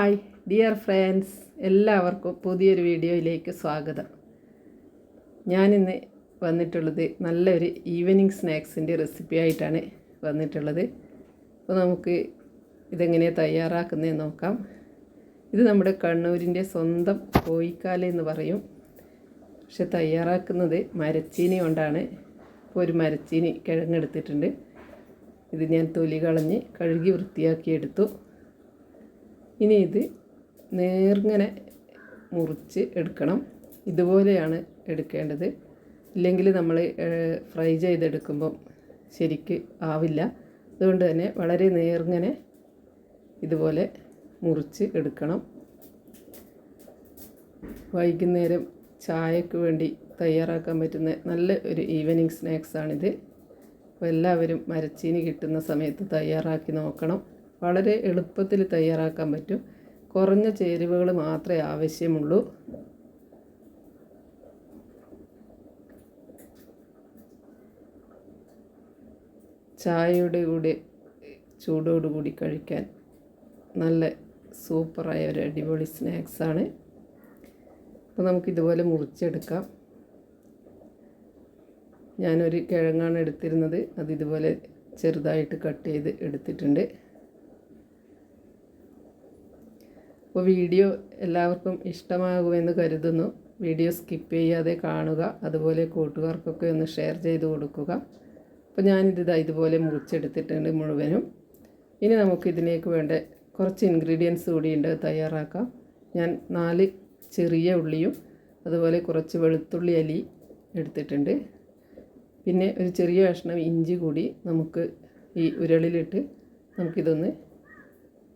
Hi dear friends എല്ലാവർക്കും പുതിയൊരു വീഡിയോയിലേക്ക് സ്വാഗതം. ഞാനിന്ന് വന്നിട്ടുള്ളത് നല്ലൊരു ഈവനിങ് സ്നാക്സിന്റെ റെസിപ്പി ആയിട്ടാണ് വന്നിട്ടുള്ളത്. അപ്പോൾ നമുക്ക് ഇതെങ്ങനെയാണ് തയ്യാറാക്കുന്നതെന്ന് നോക്കാം. ഇത് നമ്മുടെ കണ്ണൂരിന്റെ സ്വന്തം കോഴിക്കാല എന്ന് പറയും. പക്ഷെ തയ്യാറാക്കുന്നത് മരച്ചീനി കൊണ്ടാണ്. ഇപ്പോൾ ഒരു മരച്ചീനി കിഴങ്ങെടുത്തിട്ടുണ്ട്. ഇത് ഞാൻ തൊലി കളഞ്ഞ് കഴുകി വൃത്തിയാക്കി എടുത്തു ഇനി ഇത് നേർങ്ങനെ മുറിച്ച് എടുക്കണം. ഇതുപോലെയാണ് എടുക്കേണ്ടത്. ഇല്ലെങ്കിൽ നമ്മൾ ഫ്രൈ ചെയ്തെടുക്കുമ്പം ശരിക്ക് ആവില്ല. അതുകൊണ്ട് തന്നെ വളരെ നേർങ്ങനെ ഇതുപോലെ മുറിച്ച് എടുക്കണം. വൈകുന്നേരം ചായക്ക് വേണ്ടി തയ്യാറാക്കാൻ പറ്റുന്ന നല്ല ഒരു ഈവനിങ് സ്നാക്സാണിത്. അപ്പോൾ എല്ലാവരും മരച്ചീനി കിട്ടുന്ന സമയത്ത് തയ്യാറാക്കി നോക്കണം. വളരെ എളുപ്പത്തിൽ തയ്യാറാക്കാൻ പറ്റും. കുറഞ്ഞ ചേരുവകൾ മാത്രമേ ആവശ്യമുള്ളൂ. ചായയുടെ കൂടെ ചൂടോടുകൂടി കഴിക്കാൻ നല്ല സൂപ്പറായ ഒരു അടിപൊളി സ്നാക്സാണ് അപ്പോൾ നമുക്കിതുപോലെ മുറിച്ചെടുക്കാം. ഞാനൊരു കിഴങ്ങാണ് എടുത്തിരുന്നത്. അത് ഇതുപോലെ ചെറുതായിട്ട് കട്ട് ചെയ്ത് എടുത്തിട്ടുണ്ട്. അപ്പോൾ വീഡിയോ എല്ലാവർക്കും ഇഷ്ടമാകുമെന്ന് കരുതുന്നു. വീഡിയോ സ്കിപ്പ് ചെയ്യാതെ കാണുക അതുപോലെ കൂട്ടുകാർക്കൊക്കെ ഒന്ന് ഷെയർ ചെയ്ത് കൊടുക്കുക. അപ്പോൾ ഞാനിത് ഇതുപോലെ മുറിച്ചെടുത്തിട്ടുണ്ട് മുഴുവനും. ഇനി നമുക്ക് നമുക്കിതിലേക്ക് വേണ്ട കുറച്ച് ഇൻഗ്രീഡിയൻസ് കൂടിയുണ്ട് തയ്യാറാക്കാം. ഞാൻ നാല് ചെറിയ ഉള്ളിയും അതുപോലെ കുറച്ച് വെളുത്തുള്ളി അലി എടുത്തിട്ടുണ്ട്. പിന്നെ ഒരു ചെറിയ കഷ്ണം ഇഞ്ചി കൂടി നമുക്ക് ഈ ഉരളിലിട്ട് നമുക്കിതൊന്ന്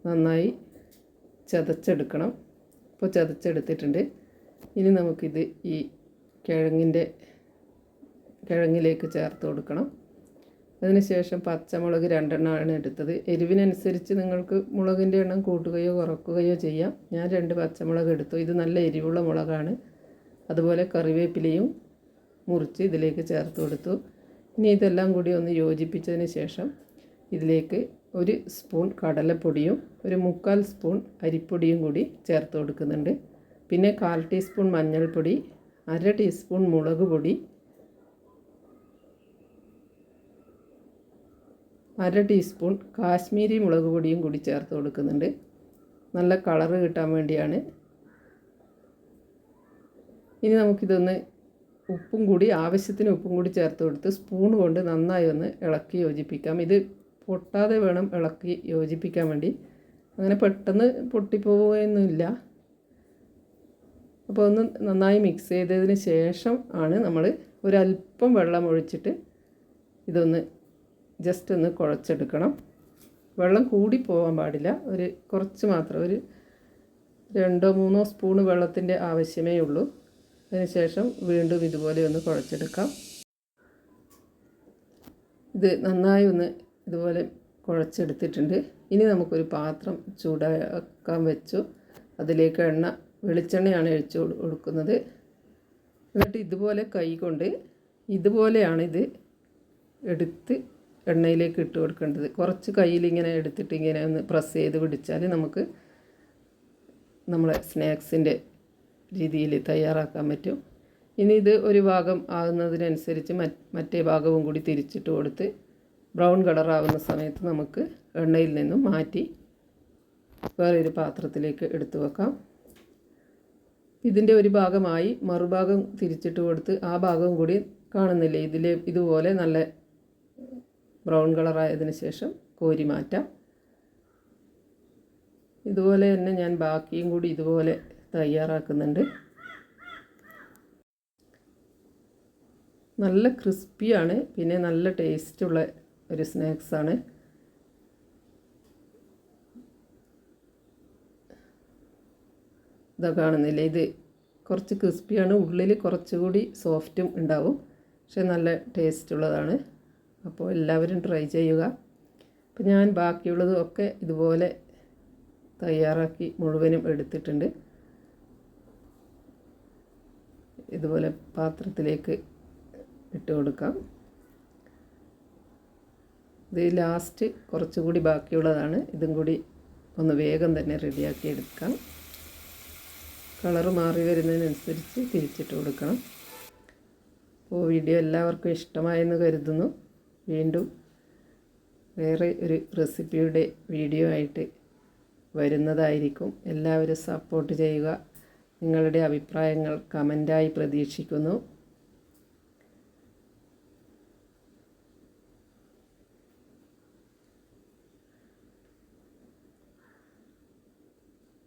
നന്നായി ചതച്ചെടുക്കണം. ഇപ്പോൾ ചതച്ചെടുത്തിട്ടുണ്ട്. ഇനി നമുക്കിത് ഈ കിഴങ്ങിന്റെ കിഴങ്ങിലേക്ക് ചേർത്ത് കൊടുക്കണം. അതിനുശേഷം പച്ചമുളക് രണ്ടെണ്ണമാണ് എടുത്തത്. എരിവിനനുസരിച്ച് നിങ്ങൾക്ക് മുളകിന്റെ എണ്ണം കൂട്ടുകയോ കുറക്കുകയോ ചെയ്യാം. ഞാൻ രണ്ട് പച്ചമുളക് എടുത്തു. ഇത് നല്ല എരിവുള്ള മുളകാണ്. അതുപോലെ കറിവേപ്പിലയും മുറിച്ച് ഇതിലേക്ക് ചേർത്ത് കൊടുത്തു. ഇനി ഇതെല്ലാം കൂടി ഒന്ന് യോജിപ്പിച്ചതിന് ശേഷം ഇതിലേക്ക് ഒരു സ്പൂൺ കടലപ്പൊടിയും ഒരു മുക്കാൽ സ്പൂൺ അരിപ്പൊടിയും കൂടി ചേർത്ത് കൊടുക്കുന്നുണ്ട്. പിന്നെ കാൽ ടീസ്പൂൺ മഞ്ഞൾപ്പൊടി അര ടീസ്പൂൺ മുളക് പൊടി അര ടീസ്പൂൺ കാശ്മീരി മുളക് പൊടിയും കൂടി ചേർത്ത് കൊടുക്കുന്നുണ്ട്. നല്ല കളറ് കിട്ടാൻ വേണ്ടിയാണ്. ഇനി നമുക്കിതൊന്ന് ഉപ്പും കൂടി ആവശ്യത്തിന് ഉപ്പും കൂടി ചേർത്ത് കൊടുത്ത് സ്പൂൺ കൊണ്ട് നന്നായി ഒന്ന് ഇളക്കി യോജിപ്പിക്കാം. ഇത് പൊട്ടാതെ വേണം ഇളക്കി യോജിപ്പിക്കാൻ വേണ്ടി. അങ്ങനെ പെട്ടെന്ന് പൊട്ടിപ്പോവുകയൊന്നുമില്ല അപ്പോൾ ഒന്ന് നന്നായി മിക്സ് ചെയ്തതിന് ശേഷം ആണ് നമ്മൾ ഒരല്പം വെള്ളം ഒഴിച്ചിട്ട് ഇതൊന്ന് ജസ്റ്റ് ഒന്ന് കുഴച്ചെടുക്കണം. വെള്ളം കൂടി പോകാൻ പാടില്ല. ഒരു കുറച്ച് മാത്രം ഒരു രണ്ടോ മൂന്നോ സ്പൂണ് വെള്ളത്തിന്റെ ആവശ്യമേ ഉള്ളൂ. അതിനുശേഷം വീണ്ടും ഇതുപോലെ ഒന്ന് കുഴച്ചെടുക്കാം. ഇത് നന്നായി ഒന്ന് ഇതുപോലെ കുഴച്ചെടുത്തിട്ടുണ്ട്. ഇനി നമുക്കൊരു പാത്രം ചൂടാക്കാൻ വെച്ചു. അതിലേക്ക് എണ്ണ വെളിച്ചെണ്ണയാണ് ഒഴിച്ചു കൊടുക്കുന്നത്. എന്നിട്ട് ഇതുപോലെ കൈ കൊണ്ട് ഇതുപോലെയാണ് ഇത് എടുത്ത് എണ്ണയിലേക്ക് ഇട്ട് കൊടുക്കേണ്ടത്. കുറച്ച് കയ്യിലിങ്ങനെ എടുത്തിട്ട് ഇങ്ങനെ ഒന്ന് പ്രസ് ചെയ്ത് പിടിച്ചാൽ നമുക്ക് നമ്മളെ സ്നാക്സിന്റെ രീതിയിൽ തയ്യാറാക്കാൻ പറ്റും. ഇനി ഇത് ഒരു ഭാഗം ആകുന്നതിനനുസരിച്ച് മറ്റേ ഭാഗവും കൂടി തിരിച്ചിട്ട് കൊടുത്ത് ബ്രൗൺ കളറാവുന്ന സമയത്ത് നമുക്ക് എണ്ണയിൽ നിന്നും മാറ്റി വേറൊരു പാത്രത്തിലേക്ക് എടുത്തു വെക്കാം. ഇതിന്റെ ഒരു ഭാഗമായി മറുഭാഗം തിരിച്ചിട്ട് കൊടുത്ത് ആ ഭാഗം കൂടി കാണുന്നില്ലേ? ഇതിലെ ഇതുപോലെ നല്ല ബ്രൗൺ കളറായതിന് ശേഷം കോരി മാറ്റാം. ഇതുപോലെ തന്നെ ഞാൻ ബാക്കിയും കൂടി ഇതുപോലെ തയ്യാറാക്കുന്നുണ്ട്. നല്ല ക്രിസ്പിയാണ് പിന്നെ നല്ല ടേസ്റ്റുള്ള ഒരു സ്നാക്സാണ്. ഇതാ കാണുന്നില്ല? ഇത് കുറച്ച് ക്രിസ്പിയാണ്. ഉള്ളിൽ കുറച്ചുകൂടി സോഫ്റ്റും ഉണ്ടാവും. പക്ഷെ നല്ല ടേസ്റ്റ് ഉള്ളതാണ് അപ്പോൾ എല്ലാവരും ട്രൈ ചെയ്യുക. അപ്പോൾ ഞാൻ ബാക്കിയുള്ളതും ഒക്കെ ഇതുപോലെ തയ്യാറാക്കി മുഴുവനും എടുത്തിട്ടുണ്ട്. ഇതുപോലെ പാത്രത്തിലേക്ക് ഇട്ട് കൊടുക്കാം. ഇത് ലാസ്റ്റ് കുറച്ചുകൂടി ബാക്കിയുള്ളതാണ്. ഇതും കൂടി ഒന്ന് വേഗം തന്നെ റെഡിയാക്കി എടുക്കാം. കളറ് മാറി വരുന്നതിനനുസരിച്ച് തിരിച്ചിട്ട് കൊടുക്കണം. അപ്പോൾ വീഡിയോ എല്ലാവർക്കും ഇഷ്ടമായെന്ന് കരുതുന്നു. വീണ്ടും വേറെ ഒരു റെസിപ്പിയുടെ വീഡിയോ ആയിട്ട് വരുന്നതായിരിക്കും. എല്ലാവരും സപ്പോർട്ട് ചെയ്യുക. നിങ്ങളുടെ അഭിപ്രായങ്ങൾ കമന്റായി പ്രതീക്ഷിക്കുന്നു.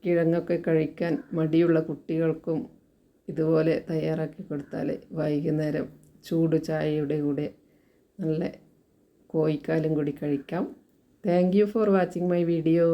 കിഴങ്ങൊക്കെ കഴിക്കാൻ മടിയുള്ള കുട്ടികൾക്കും ഇതുപോലെ തയ്യാറാക്കി കൊടുത്താൽ വൈകുന്നേരം ചൂട് ചായയുടെ കൂടെ നല്ല കോഴിക്കാലും കൂടി കഴിക്കാം. Thank you for watching my video